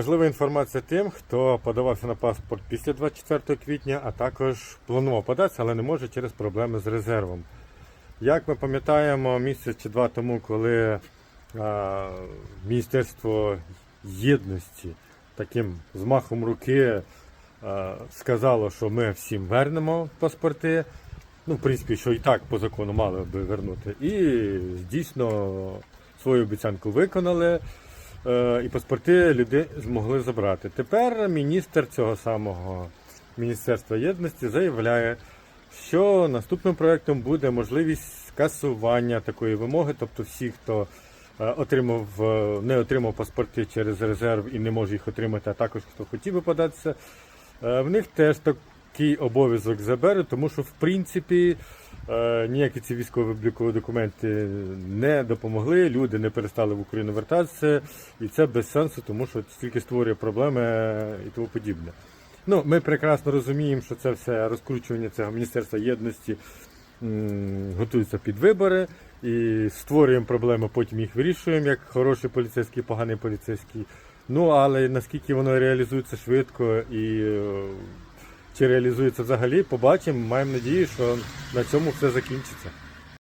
Важлива інформація тим, хто подавався на паспорт після 24 квітня, а також планував податися, але не може через проблеми з резервом. Як ми пам'ятаємо, місяць чи два тому, коли а, Міністерство єдності таким змахом руки а, сказало, що ми всім вернемо паспорти. Ну, в принципі, що і так по закону мали би вернути. І дійсно свою обіцянку виконали. Е, і паспорти люди змогли забрати. Тепер міністр цього самого Міністерства єдності заявляє, що наступним проектом буде можливість скасування такої вимоги, тобто всі, хто е, отримав, е, не отримав паспорти через резерв і не може їх отримати, а також хто хотів би податися, в них теж такий обов'язок заберуть, тому що в принципі ніякі ці військові облікові документи не допомогли, люди не перестали в Україну вертатися, і це без сенсу, тому що тільки створює проблеми е, і тому подібне. Ну, ми прекрасно розуміємо, що це все розкручування цього Міністерства єдності готується під вибори і створюємо проблеми, потім їх вирішуємо, як хороший поліцейський, поганий поліцейський. Ну, але наскільки воно реалізується швидко і е, чи реалізується взагалі, побачимо. Маємо надію, що на цьому все закінчиться.